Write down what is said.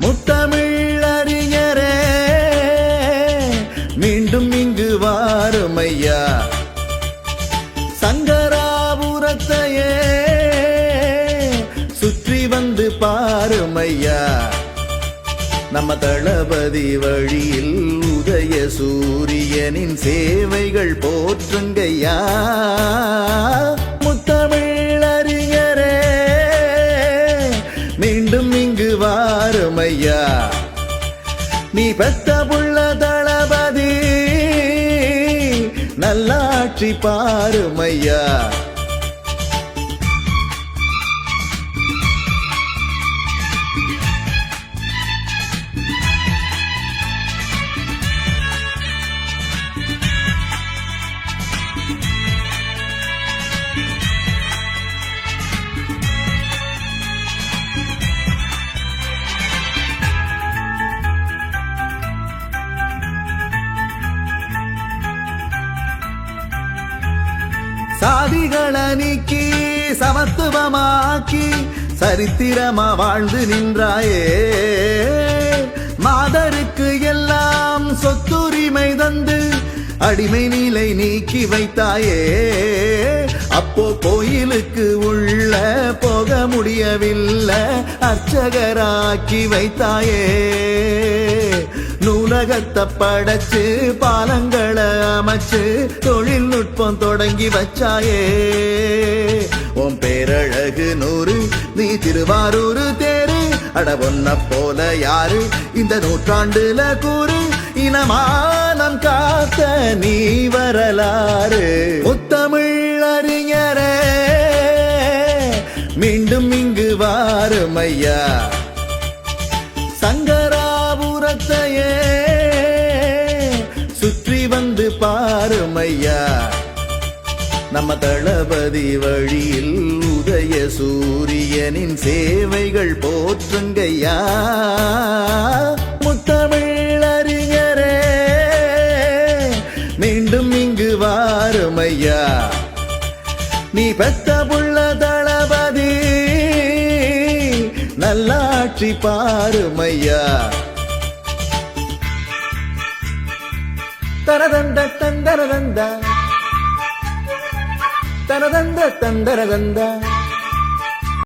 முத்தமிழ் அறிஞரே மீண்டும் இங்கு வாருமையா. சங்கராபுரத்தையே சுற்றி வந்து பாருமையா. நம்ம தளபதி வழியில் உதய சூரியனின் சேவைகள் போற்றுங்கய்யா. ஐயா. நீ பெத்த புள்ள தளபதி நல்லாட்சி பாருமையா. சாதிகளை நீக்கி சமத்துவமாக்கி சரித்திரமா வாழ்ந்து நின்றாயே. மாதருக்கு எல்லாம் சொத்துரிமை தந்து அடிமை நிலை நீக்கி வைத்தாயே. அப்போ கோயிலுக்கு உள்ள போக முடியவில்லை அர்ச்சகராக்கி வைத்தாயே. நூலகத்தை படைச்சு பாலங்களை அமைச்சு தொழில்நுட்பம் தொடங்கி வச்சாயே. உன் பேரழகு நூறு நீ திருவாரூர் தேரு. அட ஒன்ன போல யாரு? இந்த நூற்றாண்டுல கூறு இனமானம் காத்த நீ வரலாறு. முத்தமிழ் அறிஞரே மீண்டும் இங்கு வாரும் ஐயா சங்கர ஐயா. நம்ம தளபதி வழியில் உதய சூரியனின் சேவைகள் போற்றுங்கய்யா. முத்தமிழ் அறிஞரே மீண்டும் இங்கு வாருமையா. நீ பெத்த புள்ள தளபதி நல்லாட்சி பாருமையா. தனதந்த தந்தரதந்த. தனதந்த தந்தரதந்த.